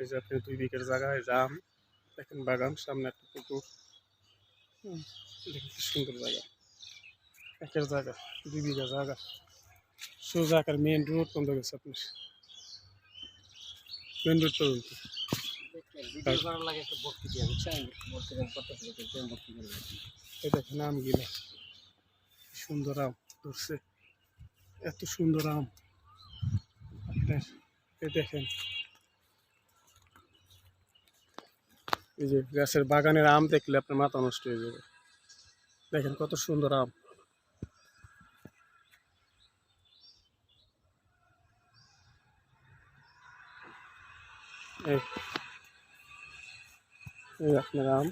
এই যে আপনি দুই বিঘের জায়গায় যান দেখেন বাগান সামনে একটা পুকুর হুম, দেখেন কি সুন্দর জায়গা একের জায়গা দুই বিঘা জায়গা সোজা আকার মেন রোড পর্যন্ত গেছে আপনার মেন রোড পর্যন্ত ভিডিও করার লাগে একটা ভক্তি দিয়ে বুঝছেন ভক্তি দেন কত কিছু ভক্তি করবে এই দেখেন আম গিলা সুন্দর আম ধরছে এত সুন্দর আম আপনার এই দেখেন এই যে গাছের বাগানের আম দেখলে আপনার মাথা নষ্ট হয়ে যাবে। দেখেন কত সুন্দর আম। এই আপনার আম।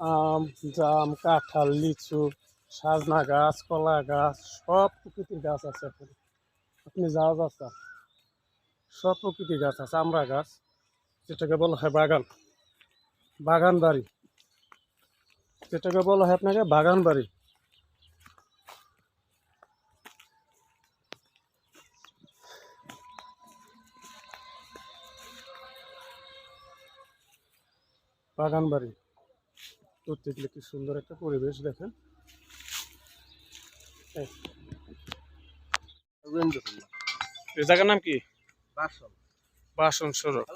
আম, জাম, কাঁঠাল, লিচু, সাজনা গাছ, কলা গাছ, সব প্রকৃতির গাছ আছে এখানে আপনি যা যা সব প্রকৃতির গাছ আছে, আমরা গাছ। যেটাকে বলা হয় বাগান বাগান বাড়ি। যেটাকে বলা হয় আপনাকে বাগান বাড়ি। বাগান বাড়ি। করতে গেলে কি সুন্দর একটা পরিবেশ দেখেন। এই, এই জায়গার নাম কি? বাসন। বাসন সড়ক।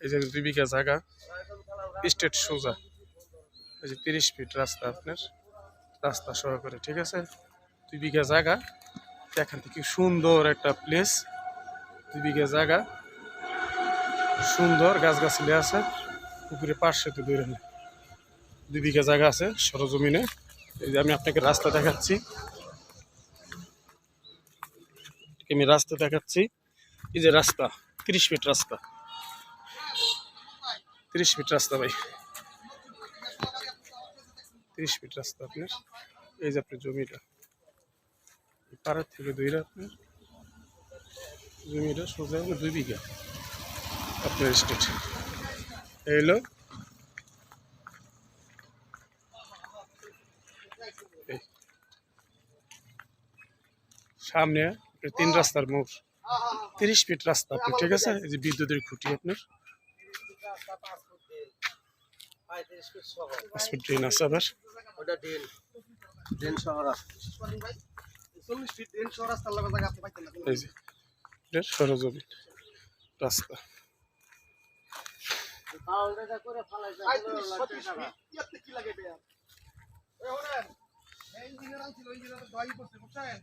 এই যে দুই বিঘা জায়গা, স্টেট সোজা। এই যে তিরিশ ফিট রাস্তা আপনার, রাস্তা সহকারে ঠিক আছে? দুই বিঘা জায়গা এখান থেকে সুন্দর একটা প্লেস দুই বিঘা জায়গা, সুন্দর গাছগাছালি আছে পুকুরে পাশে তো দূরে নেই দুই বিঘা জায়গা আছে সরজমিনে। এই যে আমি আপনাকে রাস্তা দেখাচ্ছি। আমি রাস্তা দেখাচ্ছি। এই যে রাস্তা, তিরিশ ফিট রাস্তা। তিরিশ ফিট রাস্তা ভাই। তিরিশ ফিট রাস্তা আপনার। এই যে আপনার জমিটা। পাড়ার থেকে দুইটা আপনার। জমিটা সোজা দুই বিঘা। আপনার স্টেট এই। সামনে তিন রাস্তার মোড়। তিরিশ ফিট রাস্তা আপনার, ঠিক আছে? এই যে বিদ্যুতের খুঁটি আপনার। ফিট ড্রেন আছে আবার ওটা ড্রেন ড্রেন শহর আছে। চল্লিশ ফিট ড্রেন শহর রাস্তার লগে জায়গা আপনি পাইতেন না এই যে এটা সরজমিন রাস্তা। বাউন্ডারিটা করে ফালাই কি লাগে বেয়া এই ইঞ্জিনিয়ার আনছিল ইঞ্জিনিয়ার দই করছে বুঝছেন?